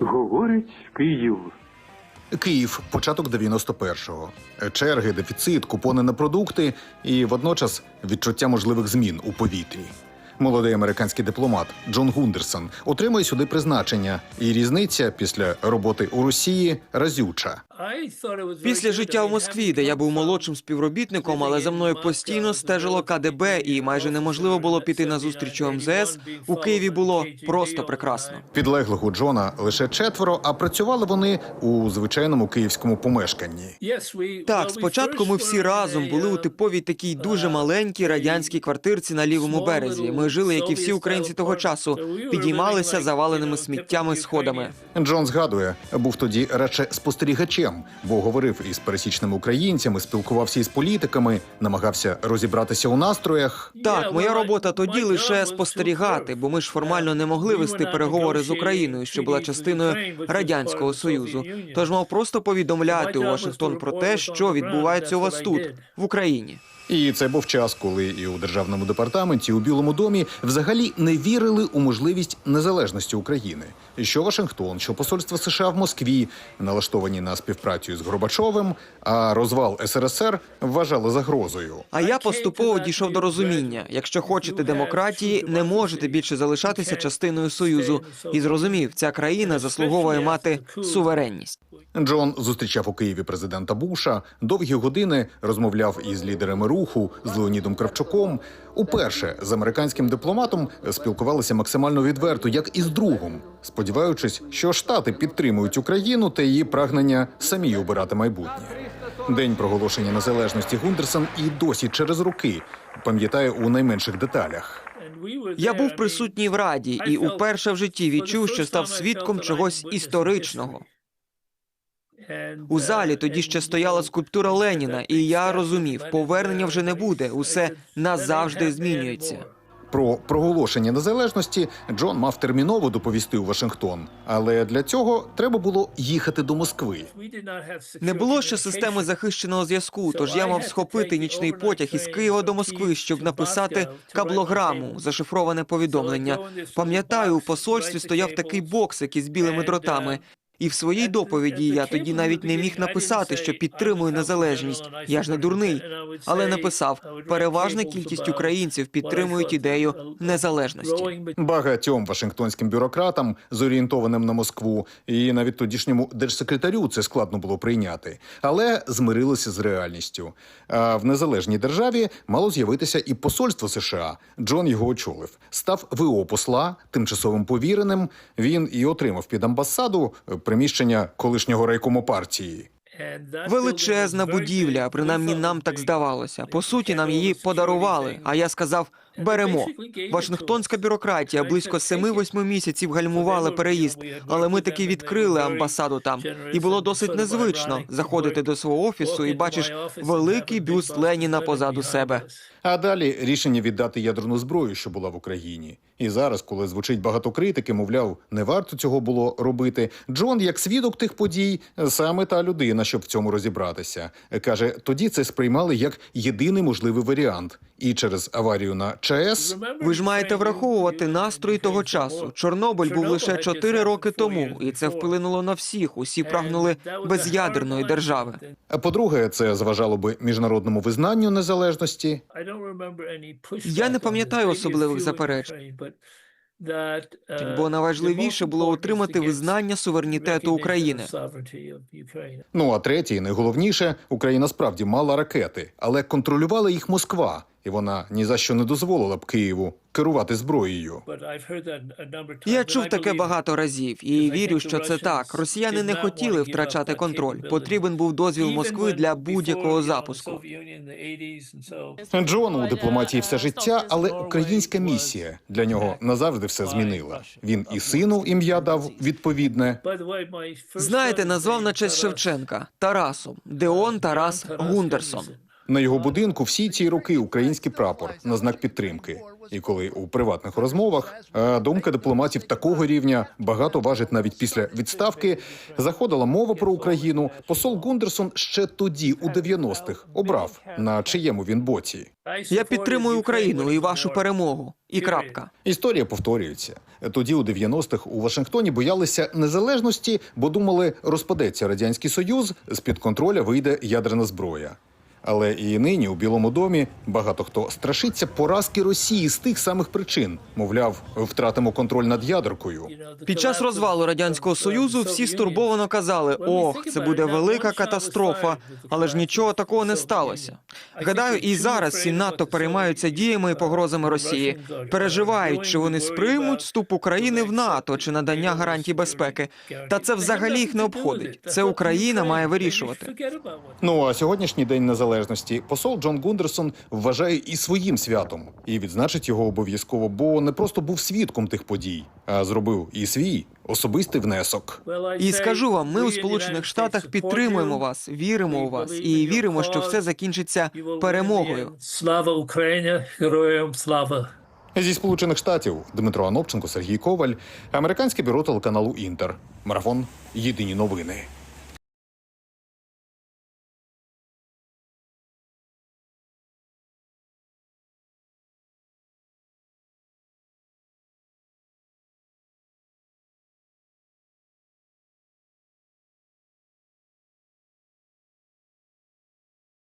говорить Київ. Київ, початок 91-го. Черги, дефіцит, купони на продукти і водночас відчуття можливих змін у повітрі. Молодий американський дипломат Джон Гундерсон отримує сюди призначення, і різниця після роботи у Росії разюча. Після життя в Москві, де я був молодшим співробітником, але за мною постійно стежило КДБ, і майже неможливо було піти на зустріч у МЗС. У Києві було просто прекрасно. Підлеглих у Джона лише четверо, а працювали вони у звичайному київському помешканні. Так, спочатку ми всі разом були у типовій такій дуже маленькій радянській квартирці на лівому березі. Ми жили, як і всі українці того часу, підіймалися заваленими сміттями сходами. Джон згадує, був тоді радше спостерігачем, бо говорив із пересічними українцями, спілкувався із політиками, намагався розібратися у настроях. Так, моя робота тоді лише спостерігати, бо ми ж формально не могли вести переговори з Україною, що була частиною радянського союзу. Тож мав просто повідомляти у Вашингтон про те, що відбувається у вас тут, в Україні. І це був час, коли і у державному департаменті, і у Білому домі взагалі не вірили у можливість незалежності України. І що Вашингтон, що посольство США в Москві налаштовані на співпрацю з Горбачовим, а розвал СРСР вважали загрозою. А я поступово дійшов до розуміння: якщо хочете демократії, не можете більше залишатися частиною союзу. І зрозумів, ця країна заслуговує мати суверенність. Джон зустрічав у Києві президента Буша, довгі години розмовляв із лідерами руху з Леонідом Кравчуком. Уперше з американським дипломатом спілкувалися максимально відверто, як і з другом, сподіваючись, що штати підтримують Україну та її прагнення самі обирати майбутнє. День проголошення незалежності Гундерсон і досі через роки пам'ятає у найменших деталях. Я був присутній в раді і уперше в житті відчув, що став свідком чогось історичного. У залі тоді ще стояла скульптура Леніна, і я розумів, повернення вже не буде. Усе назавжди змінюється. Про проголошення незалежності Джон мав терміново доповісти у Вашингтон, але для цього треба було їхати до Москви. Не було ще системи захищеного зв'язку, тож я мав схопити нічний потяг із Києва до Москви, щоб написати каблограму, зашифроване повідомлення. Пам'ятаю, у посольстві стояв такий боксик із білими дротами. І в своїй доповіді я тоді навіть не міг написати, що підтримую незалежність. Я ж не дурний, але написав: переважна кількість українців підтримують ідею незалежності. Багатьом вашингтонським бюрократам, зорієнтованим на Москву, і навіть тодішньому держсекретарю це складно було прийняти, але змирилися з реальністю. А в незалежній державі мало з'явитися і посольство США. Джон його очолив, став ВО посла тимчасовим повіреним. Він і отримав під амбасаду приміщення колишнього райкому партії. Величезна будівля, принаймні нам так здавалося. По суті, нам її подарували. А я сказав: беремо. Вашингтонська бюрократія близько 7-8 місяців гальмувала переїзд, але ми таки відкрили амбасаду там. І було досить незвично заходити до свого офісу і бачиш великий бюст Леніна позаду себе. А далі рішення віддати ядерну зброю, що була в Україні. І зараз, коли звучить багато критики, мовляв, не варто цього було робити. Джон, як свідок тих подій, саме та людина, щоб в цьому розібратися, каже: тоді це сприймали як єдиний можливий варіант. І через аварію на ЧАЕС Ви ж маєте враховувати настрої того часу. Чорнобиль був лише 4 роки тому, і це вплинуло на всіх. Усі прагнули без'ядерної держави. А по-друге, це заважало би міжнародному визнанню незалежності. Я не пам'ятаю особливих заперечень. Бо найважливіше було отримати визнання суверенітету України. Ну а третє, і найголовніше, Україна справді мала ракети, але контролювала їх Москва, і вона ні за що не дозволила б Києву керувати зброєю. Я чув таке багато разів і вірю, що це так. Росіяни не хотіли втрачати контроль. Потрібен був дозвіл Москви для будь-якого запуску. Джон у дипломатії все життя, але українська місія для нього назавжди все змінила. Він і сину ім'я дав відповідне. Знаєте, назвав на честь Шевченка Тарасом Деон Тарас Гундерсон. На його будинку всі ці роки український прапор на знак підтримки. І коли у приватних розмовах думка дипломатів такого рівня багато важить навіть після відставки, заходила мова про Україну. Посол Гундерсон ще тоді, у 90-х, обрав на чиєму він боці. Я підтримую Україну і вашу перемогу. І крапка. Історія повторюється. Тоді, у 90-х, у Вашингтоні боялися незалежності, бо думали, розпадеться радянський союз, з під контроля вийде ядерна зброя. Але і нині у Білому домі багато хто страшиться поразки Росії з тих самих причин. Мовляв, втратимо контроль над ядеркою. Під час розвалу радянського союзу всі стурбовано казали: ох, це буде велика катастрофа, але ж нічого такого не сталося. Гадаю, і зараз всі надто переймаються діями і погрозами Росії. Переживають, чи вони сприймуть вступ України в НАТО чи надання гарантій безпеки. Та це взагалі їх не обходить. Це Україна має вирішувати. Ну а сьогоднішній день незалежності посол Джон Гундерсон вважає і своїм святом і відзначить його обов'язково, бо не просто був свідком тих подій, а зробив і свій особистий внесок. І скажу вам, ми у Сполучених Штатах підтримуємо вас, віримо у вас і віримо, що все закінчиться перемогою. Слава Україні! Героям слава! Зі сполучених штатів Дмитро Анопченко, Сергій Коваль, американське бюро телеканалу Інтер. Марафон. Єдині новини.